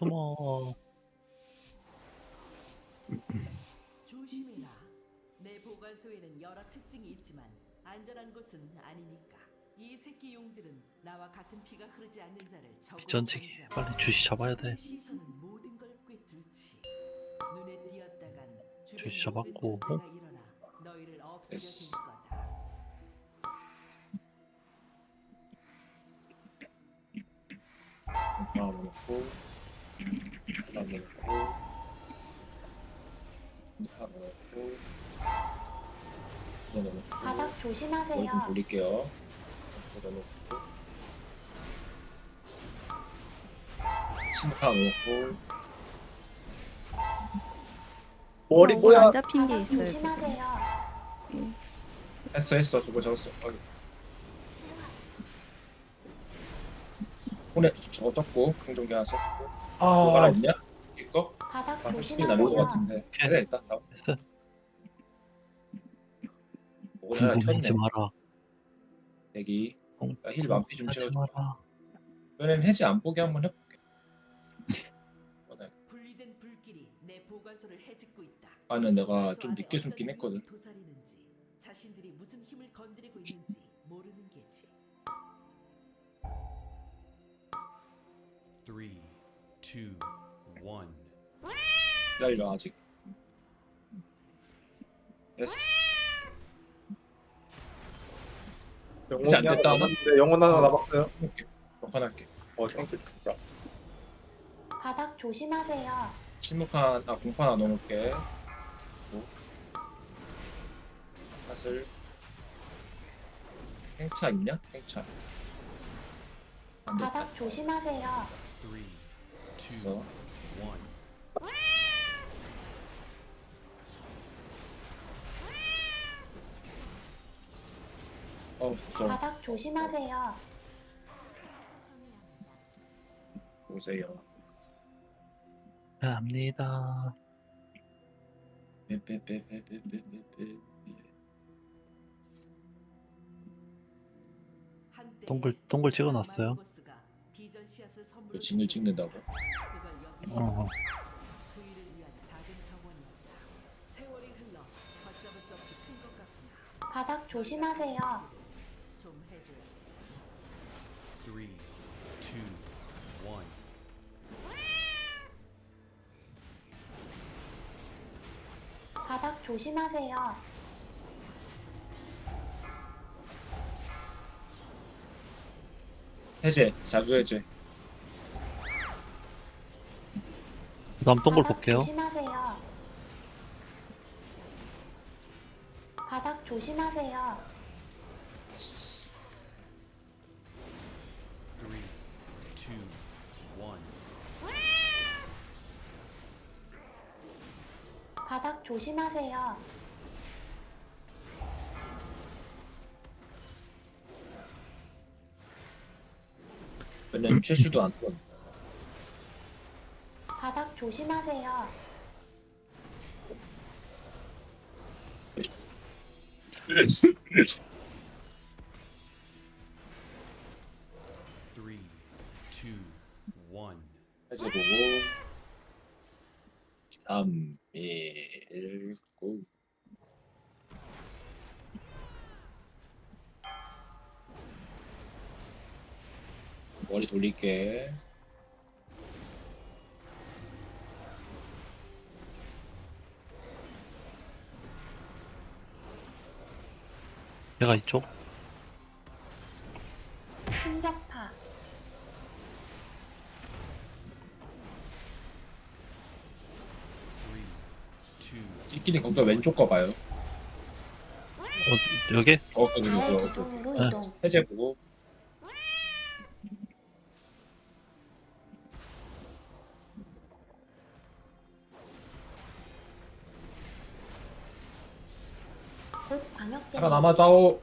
숨어. 조심해라. 내 보관소에는 여러 특징이 있지만 안전한 곳은 아니니까. 이 새끼 용들은 나와 같은 피가 흐르지 않는 자를 적으로 전체기 빨리 주시 잡아야 돼. 시선은 모든 걸 꿰뚫지. 눈에 띄었다간 주변 주시 잡았고. 존재가 일어나 너희를 없애려. 들 거다. 하나 넣고 하나 넣고 하나 넣고 바닥 조심하세요. 돌릴게요 하나 넣고 침묵 하나 넣고 머리 어, 뭐야 안 잡힌 게 바닥 있어요. 지금. 조심하세요. 했어 했어 저거 적었어 어. 오늘 저거 썼고 행동기 하나 썼고 뭐가 하나 아, 없냐? 이거? 바닥 아것 조심하세요. 같은데 그래 일단 나 됐어. 오늘 켰네 마라. 대기 나힐 만피 좀 하지 채워줘 마라. 이번엔 해지 안 보게 한번 해볼게. 분리된 불길이 내 보관소를 해집고 있다. 아니 내가 소좀 늦게 숨긴 했거든 도사리는지, 자신들이 무슨 힘을 건드리고 있는지 모르는 게지. Three, two, one. 기다려 아직 이제 안 됐다 하나? 네, 영혼 하나 남았어요. 녹화 할게 어, 땡큐. 자, 바닥 조심하세요. 침묵한 아 하나 넣어놓을게 뭐? 사슬 행차 있냐? 행차 안 됐다 바닥 조심하세요. Three, one. 어 무서워 바닥 조심하세요. 보세요 갑니다. 빼빼빼빼빼빼빼빼 동글 동글 찍어놨어요. 그 며칠을 찍는다고? 어. 바닥 조심하세요. 바닥 조심하세요. 해제, 자주 해제. 다음 바닥 볼게요. 조심하세요. 바닥 조심하세요. Three, two, one. 바닥 조심하세요. 왜냐면 최수도 안 떠. 조심하세요. Three. 해제 보고 3 1 9 머리 돌릴게 내가 이쪽. 충격파. 찌끼리 거기서 왼쪽 거 봐요 어 여기? 어 거기 달 이거 기둥으로 네. 이동. 해제 보고 곧 광역 데미지. 살아남아다오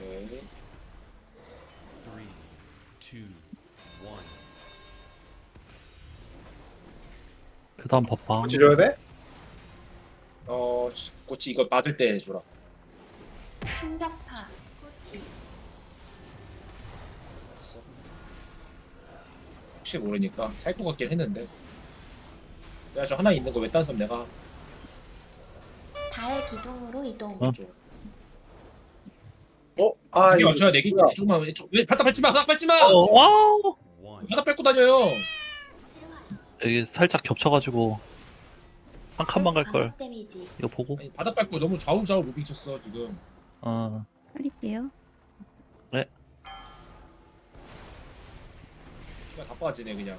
네. three, two, one. 그 다음 법방. 같이 줘야 돼? 어, 꼬치 이거 맞을 때 해줘라. 충격파 꼬치 있어. 혹시 모르니까 살 것 같긴 했는데. 내가 저 하나 있는 거 외딴 섬 내가 달 기둥으로 이동 어? 줘. 어? 아, 이게 맞춰야 내기 뭐야? 조금만. 왜 바닥 밟지 마. 바닥 밟지 마. 어, 바닥 밟고 다녀요. 여기 살짝 겹쳐가지고 한 칸만 갈 걸. 데미지 이거 보고. 아니 바닥 밟고 너무 좌우좌우 무빙 쳤어 지금. 어, 할게요. 피가 다 빠지네 그냥.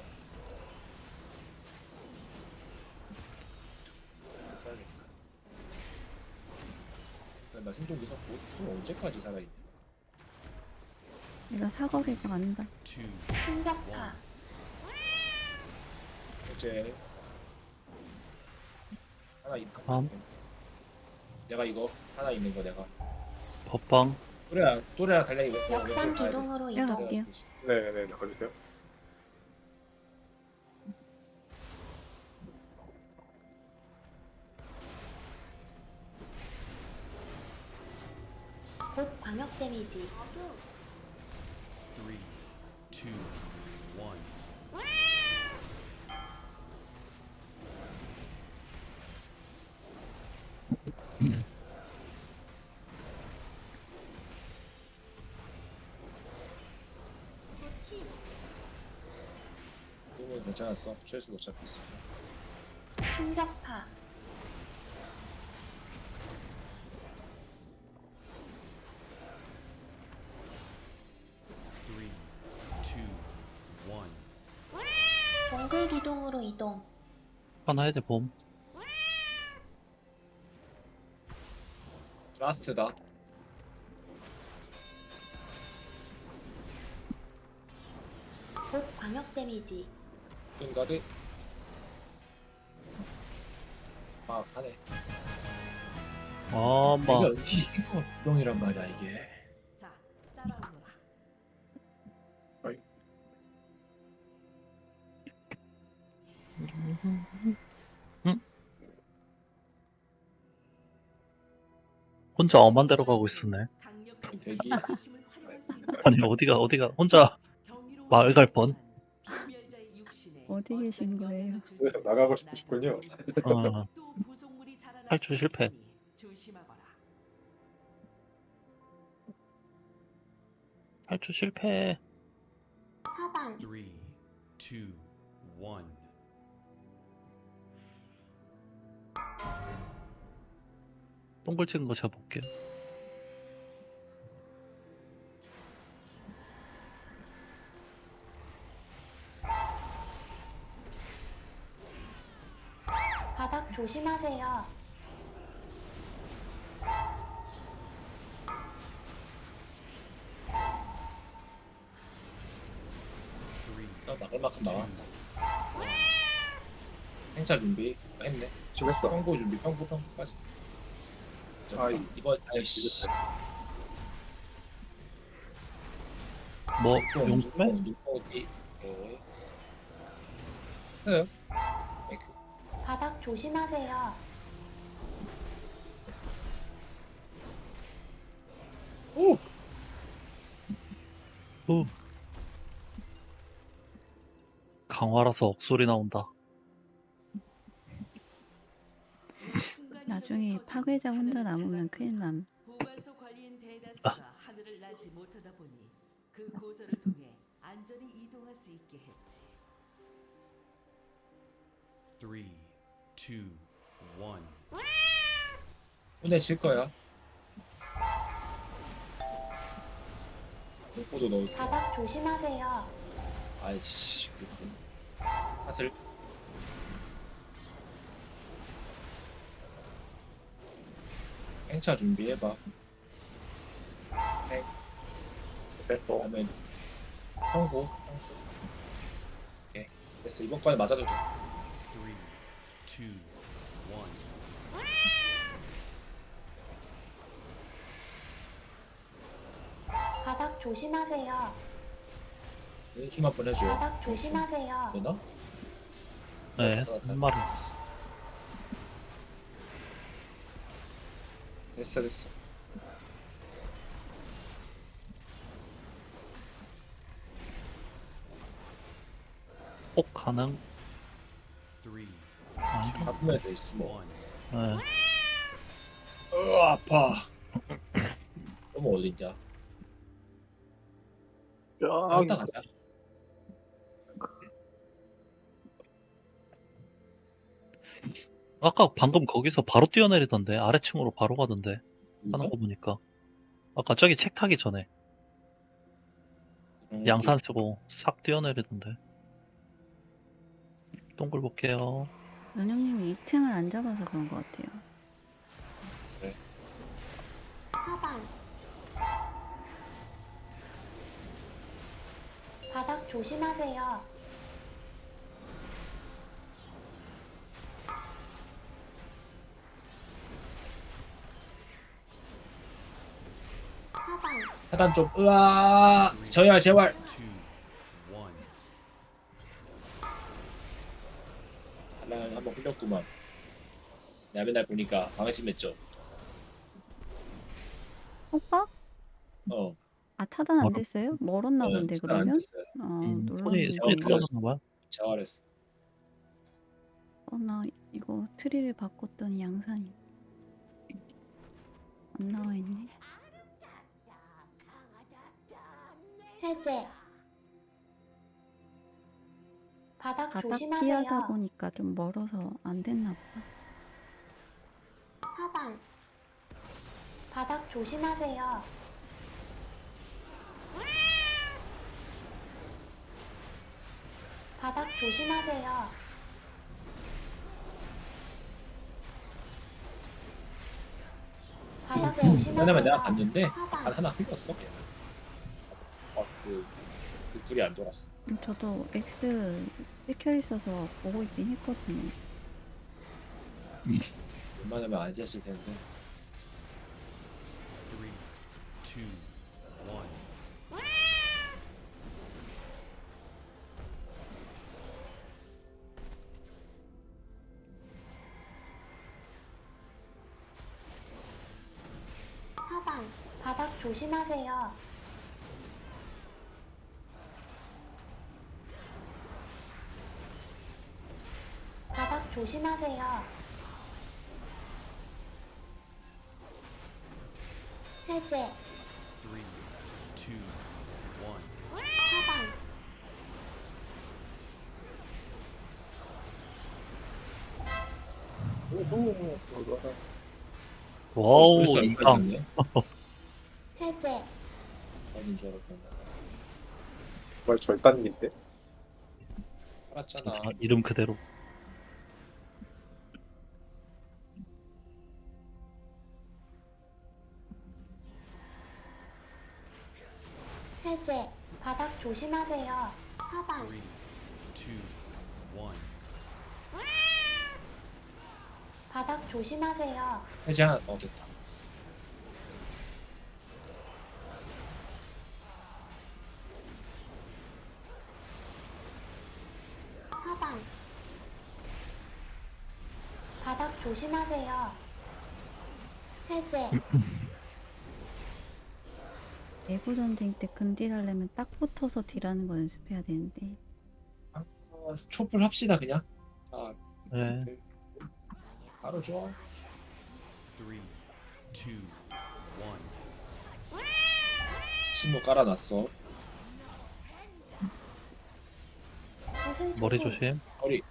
나 생존기 섞고 좀 언제까지 살아있냐? 내가 사거리가 two, 충격파 어제 하나 있다. 다음. 내가 이거 하나 있는 거 내가. 법방. 또래야 또래야 달려이 왜? 역삼 기둥으로 내가 이동 갈게요. 네네네, 걸리세요. 광역 데미지 three, two, one. 이거 괜찮았어. 최수 못 잡혔어. 충격파 하나 해야 돼, 봄. 라스트다. 곧 광역 데미지 끈가드. 아 하네. 아, 엄마. 이게 이거 병이란 말이야 이게. 혼자 엄한 데로 가고 있었네. 대기. 아니, 어디가, 어디가, 혼자 마을 갈 뻔. 어디 계신 거예요? 나가고 싶으시군요. 어, 탈출 실패. 탈출 실패. 차단 Three, two, one. 동글 찍은 거 제가 볼게요. 바닥 조심하세요 나 나갈 만큼 two, 행차 준비 했네. 지금 했어. 평고 준비 평고 평고까지. 아, 아 이번 아이씨. 뭐, 용숨에? 눈뽕이. 네. 했어요. 땡큐. 바닥 조심하세요 후. 강화라서 억소리 나온다. 나중에 파괴자 혼자 남으면 큰일 남. 보관소 관리인 대다수가 하늘을 날지 못하다 보니 그 고서를 통해 안전히 이동할 수 있게 했지. three, two, one. 혼내질 거야. 넣을. 바닥 조심하세요 아이씨. 사슬. 행차 준비해봐. 됐어. 그다음에 평고. 오케이. 됐어. 이번 거에 맞아도 돼. Three, two, one. 바닥 조심하세요 연수만 해줘요. 바닥 조심하세요 되나? 네, 한 마리. 됐어 됐어 혹 가능? 잡으면 되지 뭐 네. 으 아파 그럼 어딨냐 쫙. 일단 가자 아까 방금 거기서 바로 뛰어내리던데 아래층으로 바로 가던데? 하는 거 보니까 아까 저기 책 타기 전에 음, 양산 쓰고 싹 뛰어내리던데 동굴 볼게요 연영님이 2층을 안 잡아서 그런 것 같아요. 사방. 바닥 조심하세요. 사방. 차단 좀 으아 저야 제발. 하나 한번 흘렸구만 내가 맨날 보니까 방심했죠 오빠? 어 아 차단 안 멀어. 됐어요? 멀었나 어, 본데 안 그러면? 됐어요. 어 음, 손이 이거- 떨어졌나 봐요 재활했어 어, 나 이거 트리를 바꿨더니 양산이 안 나와 있네. 해제. 바닥 바닥 조심하세요. 피하다 보니까 좀 멀어서 안 됐나 보다. 사방. 바닥 조심하세요. 바닥 조심하세요. 바닥 조심하세요. 왜냐면 내가 봤는데 사방. 한 하나 흘렸어 그, 그 둘이 안 돌았어 음, 저도 X 찍혀 있어서 보고 있긴 했거든요. 웬만하면 안 쐈을 텐데 Three, two, one. 사방. 바닥 조심하세요. 조심하세요. 해제. 사방. 와우 이강 해제. 빠진 줄 알았던데 정말 절단인데? 살았잖아 아, 이름 그대로 해제. 바닥 조심하세요. 사방. Three, two, one. 바닥 조심하세요. 해제 하나 어 됐다 사방. 바닥 조심하세요. 해제. 내부 전쟁 때 근딜 하려면 딱 붙어서 딜하는 거 연습해야 되는데 아, 촛불 합시다 그냥 아 네. 바로 줘 Three, two, one. 신문 깔아놨어 머리 조심. 허리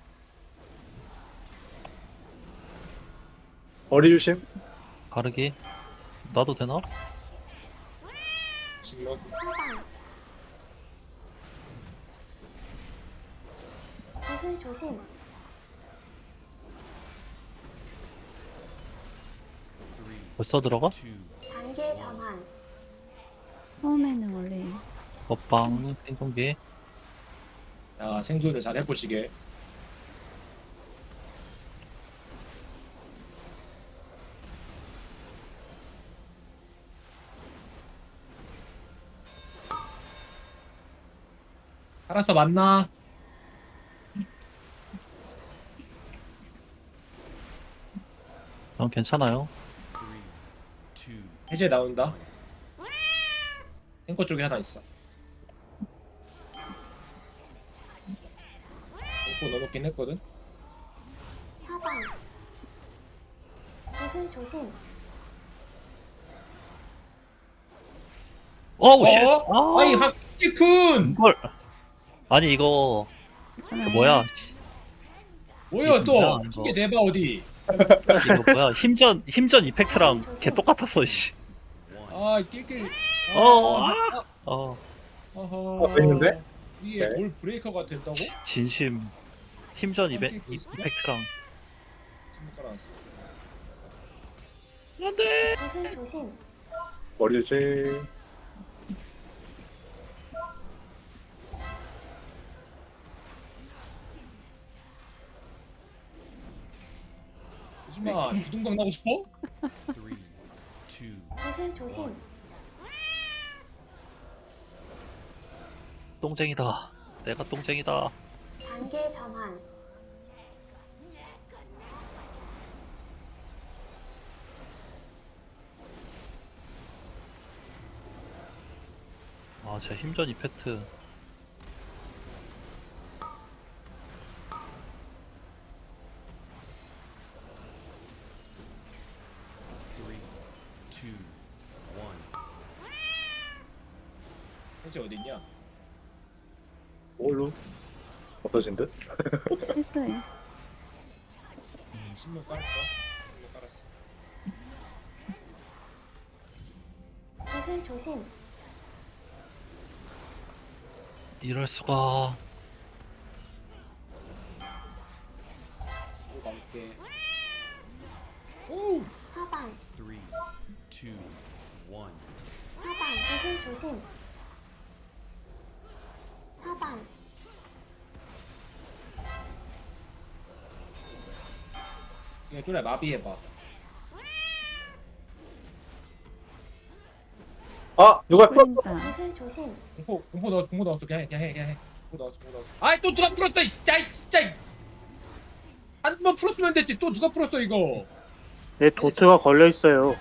머리 조심. 가르기 놔도 되나? 사방. 구슬 조심. 벌써 들어가? 단계 전환. 처음에는 원래 먹방 생존기 자 생존을 잘 해보시게 알았어 만나. 전 괜찮아요. three, two, 해제 나온다. 탱커 쪽에 하나 있어. 한번 넣어놓긴 했거든. 사방. 구슬 조심. 어우 씨. 어? 아, 아니 한이쿤! 이걸 아니 이거 그 뭐야 뭐야 또 이거. 이게 내봐 어디? 이거 뭐야 힘전 힘전 이펙트랑 개 똑같았어 씨. 아 낄낄. 아, 어, 아, 어 어허. 어, 됐는데? 이게 네. 뭘 브레이커가 된다고? 진심 힘전 이베, 있어? 이펙트랑 지금 깔아놨어. 안돼 구슬 조심 머리 조심. 조심아 비둥강 나고 싶어? Three, two, 구슬 조심. 똥쟁이다. 내가 똥쟁이다. 단계 전환. 아 진짜 힘전 이펙트 three, two, one. 해지 어딨냐? 뭘로? 어떠신 듯? 했어요. 신문 깔았어. 신문 깔았어. 구슬 조심 이럴 수가 또 남게. 오! 사방 Three, two, one. 사방 구슬 조심 사방 이거 좀 마비해봐. 아 누가 풀었어? 구슬 조심 공포 공포 넣어 공포 넣었어 그냥 해 그냥 해 그냥 해. 공포 넣었어 공포 넣었어. 아이 또 누가 풀었어? 이 진짜 이 진짜. 한 번 풀었으면 됐지. 또 누가 풀었어 이거? 내 도트가 걸려 있어요.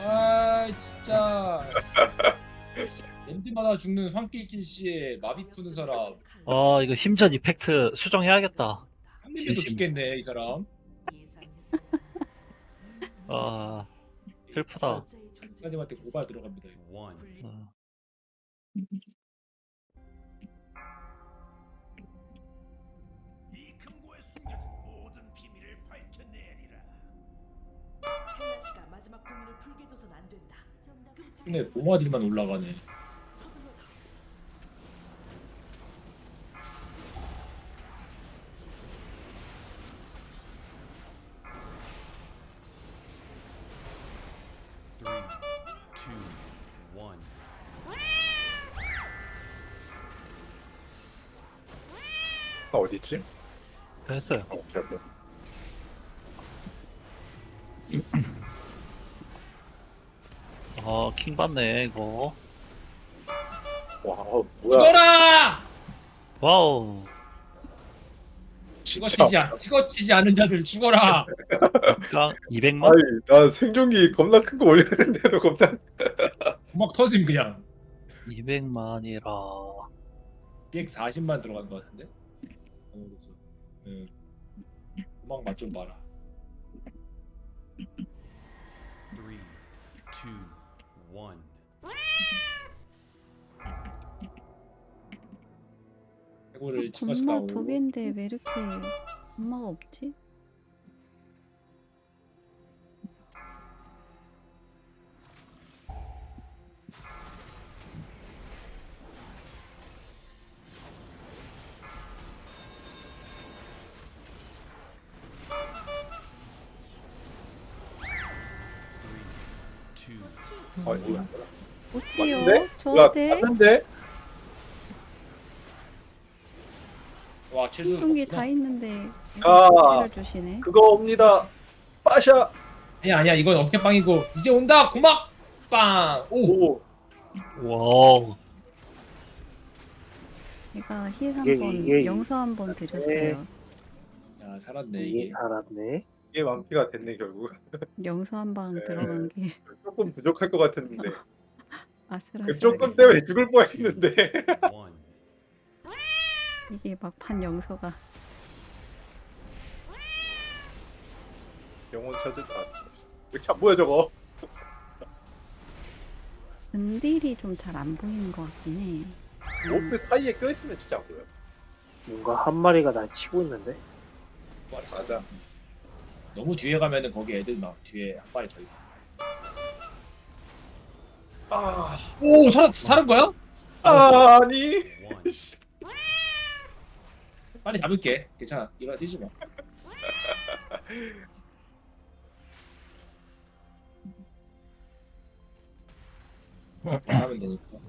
아 진짜. 랜드마다 죽는 황길길 씨의 마비 푸는 사람. 아 이거 힘전 이펙트 수정해야겠다 한 명도 진심. 죽겠네 이 사람. 아 슬프다 사장님한테 고발 들어갑니다. 이거. One. 어. 헬라시가 마지막 공인을 풀게 둬선 안 된다. 근데 모마딜만 올라가네. 아 어디 있지? 됐어요 어, 여기. 아킹 받네 이거 와 뭐야? 죽어라! 와우 찍어치지 않, 찍어치지 않은 자들 죽어라. 깡 200만? 아니 나 생존기 겁나 큰 거 올렸는데도 겁나. 막 터짐 그냥. 200만이라 140만 들어간 것 같은데. 어, 그래서, 응. 음악 맛좀 봐라. Three, two, one. 해고를 추가해서 건마 나오고. 두 개인데 왜 이렇게 건마가 없지? 아 뭐야? 어찌요? 야 저한테 맞는데? 와 최수. 신동기 다 있는데 아. 주시네. 그거 옵니다. 빠샤. 아니야 아니야 이건 어깨빵이고 이제 온다 고막 빵. 오. 오. 와우 제가 힐 이게- 한번 이게- 영서 한번 드렸어요. 야 살았네 이게 이게. 알았네. 이게 완피가 됐네 결국. 영서 한 방 네. 들어간 게 조금 부족할 것 같았는데. 아슬아슬. 그 조금 때문에 죽을 뻔했는데. one. 이게 막판 영서가 영혼 찾을 아, 이렇게 안 보여 저거. 은딜이 좀 잘 안 보이는 것 같긴 해. 음. 로프 사이에 껴있으면 진짜 안 보여. 뭔가 한 마리가 날 치고 있는데? 맞아. 너무 뒤에 가면은 거기 애들 막 뒤에 한 발이 더 있고. 아, 오 살았 사는 거야? 아, 아니. 빨리 잡을게. 괜찮아. 이거 뛰지 마. 하면 되니까.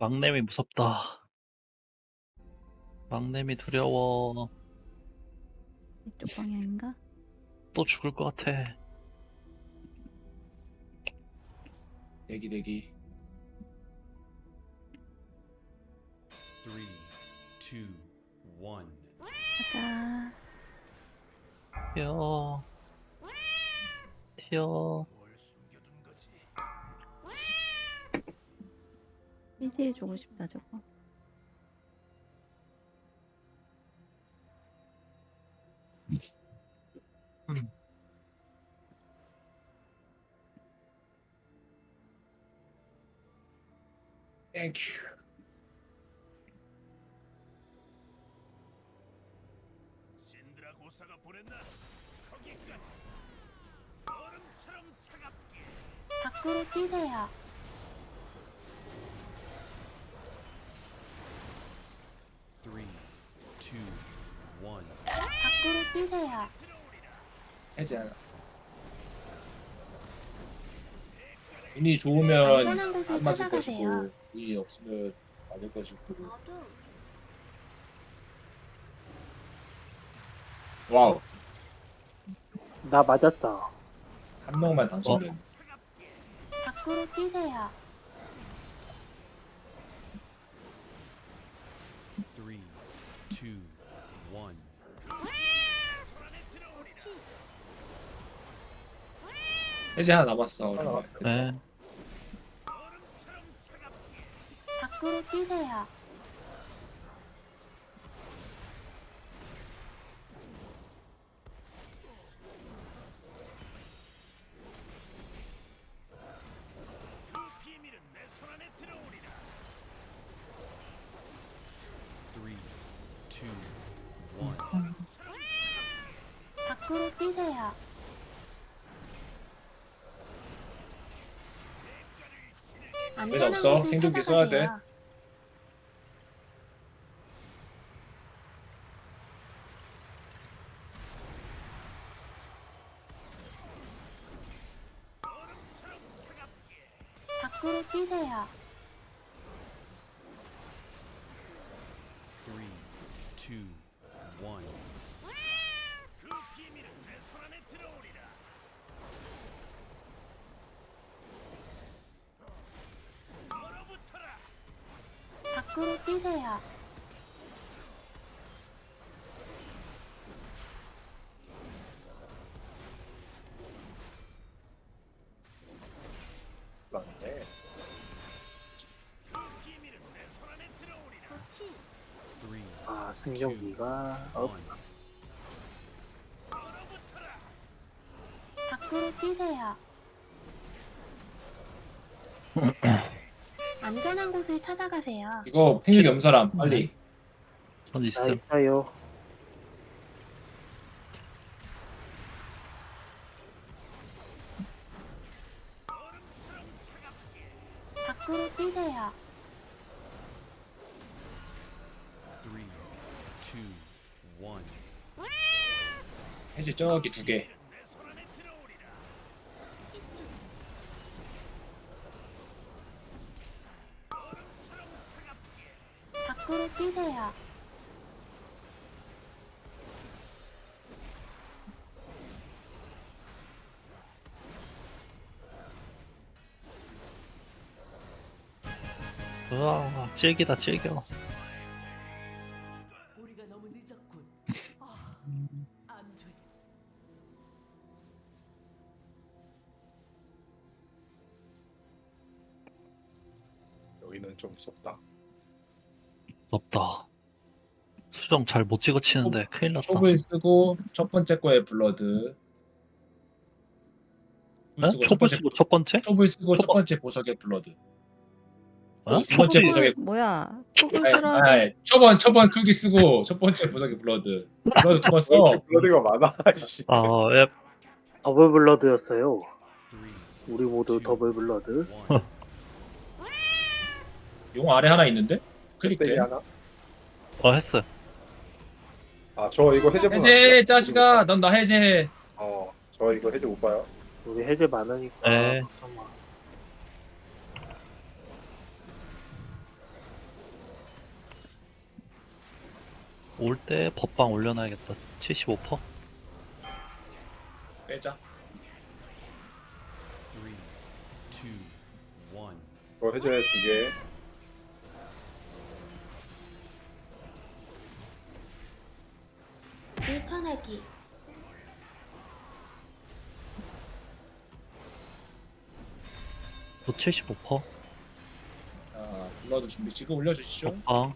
막내미 무섭다. 막내미 두려워. 이쪽 방향인가? 또 죽을 것 같아. 대기 대기. 가자. 튀어. 튀어. 해제해주고 싶다 저거. 땡큐. 신드라 고사가 보냈나? 거기까지. 얼음처럼 차갑게. 밖으로 뛰세요. Three, two, one. 밖으로 뛰세요. 않아. 운이 좋으면 안전한 곳을 안 맞을 찾아가세요. 것이고 운이 없으면 맞을 것이고. 어둠. 와우. 나 맞았다. 한 명만 당첨된. 밖으로 뛰세요. Three, two, one. 해지 하나 남았어. 네. 밖으로 뛰세요. 밖으로 뛰세요. 안전한 없어? 곳을 생존기 써야 돼. 찾아가세요. 그. Three, 아 승전기가 업. 밖으로 뛰세요. 안전한 곳을 찾아가세요. 이거 팽이 염 사람 빨리. 전 나 있음. 있어요. 저기 두 개. 밖으로 뛰세요. 으아. 찔기다 찔겨. 잘 못 찍어 치는데 큰일 났다. 촉을 쓰고 첫 번째 거에 블러드. 네? 쓰고 첫 촛불 번째 쓰고 첫 번째? 촉을 쓰고 첫첫 번- 번째 보석에 블러드. 어? 두 번째 촉불이- 보석에 뭐야? 톡을 아니, 싫어. 아니, 초반 초반 쿨기 쓰고 첫 번째 보석에 블러드. 블러드 두번 써. 블러드가 많아. 씨. 아, 예. 더블 블러드였어요. Three, 우리 모두 더블 블러드. 용 아래 하나 있는데? 떼기 클릭돼. 하나. 어, 했어요. 아, 저 이거 해제 못 해제 자식아, 넌 나 해제해. 어, 저 이거 해제 못 봐요. 우리 해제 많으니까. 네. 걱정 마. 올 때 법방 올려놔야겠다. 75%? 빼자. Three, two, one. 저 해제 두 개. 밀쳐내기. 또 75%? 자, 블러드 준비 지금 올려주시죠. 법방.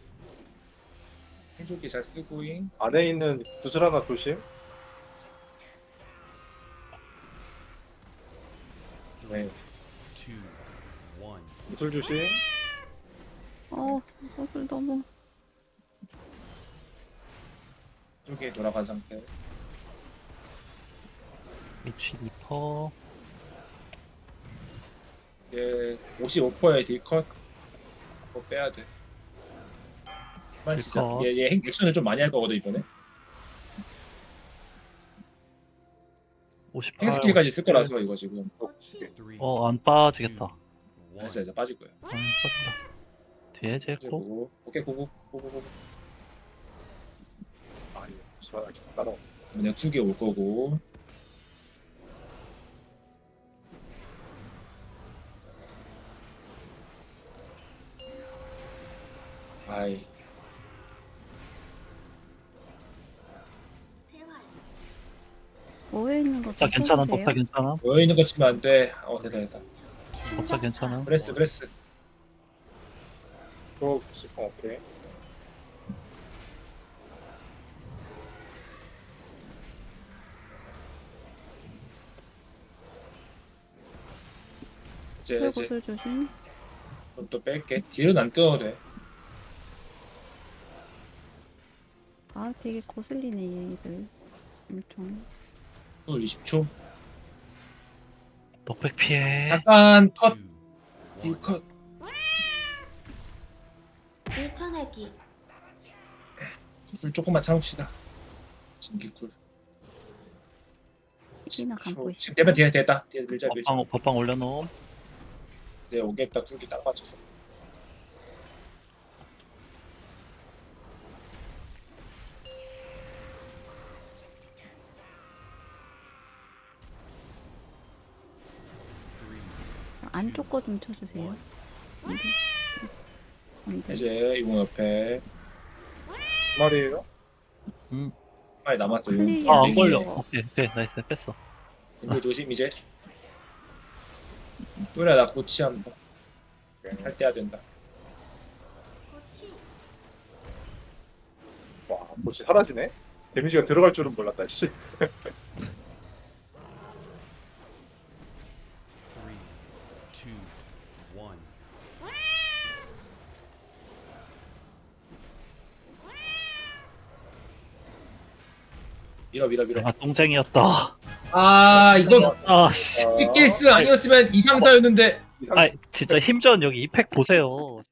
해조기 잘 쓰고잉. 안에 있는 구슬 하나 조심. 네. Two, one. 구슬 조심. 어, 톡을 너무. 쪽에 돌아간 상태. 62%. 이제 55%의 딜컷. 그거 빼야 돼. 만 진짜 딜컷. 얘, 얘 행- 액션을 좀 많이 할 거거든 이번에. 58. 행스킬까지 쓸 거라서 이거 지금. 어, 안 빠지겠다. 됐어 이제 빠질 거야. 안 빠진다. 뒤에. 보고. 오케이 고고 고고 고고. 시원하게 따라. 이번에 쿨게 올 거고. 아이. 모여 있는 거 법사 좀 괜찮아? 법사 괜찮아? 모여 있는 거 치면 안 돼. 어 됐다. 법사 괜찮아? 브레스 브레스. 저 구슬, 어, 오케이. 이제 술 이제 구슬 조심. 좀또 뺄게. 딜은 안 떠도 돼. 아, 되게 거슬리네 얘들. 엄청. 또 20초. 넉백 피해. 잠깐 컷. One. 딜컷. 밀쳐내기. 쿨 조금만 참읍시다. 진기쿨. 끼나 감고 있어. 지금 되면 뒤에 됐다. 뒤에 밀자 밀자. 법방, 법방 올려놓음. 이제 오겠다 쿨기 딱 맞춰서. 안쪽 거 좀 쳐주세요. 돼. 이제 이거 옆에 말이에요? 음. 남았어요. 클릭이 아, 안. 걸려. 오케이, 오케이. 나이스. 뺐어. 근데 조심 이제. 또래 나 고치한다. 할때 해야 된다. 고치. 와, 뭐지 사라지네? 데미지가 들어갈 줄은 몰랐다, 씨. three, two, one. 밀어 밀어 밀어. 내가 똥쟁이였다. 아 이건 아, 씨. 빅게스 아니었으면 이상자였는데. 이상- 아, 진짜 힘전 여기 이펙 보세요.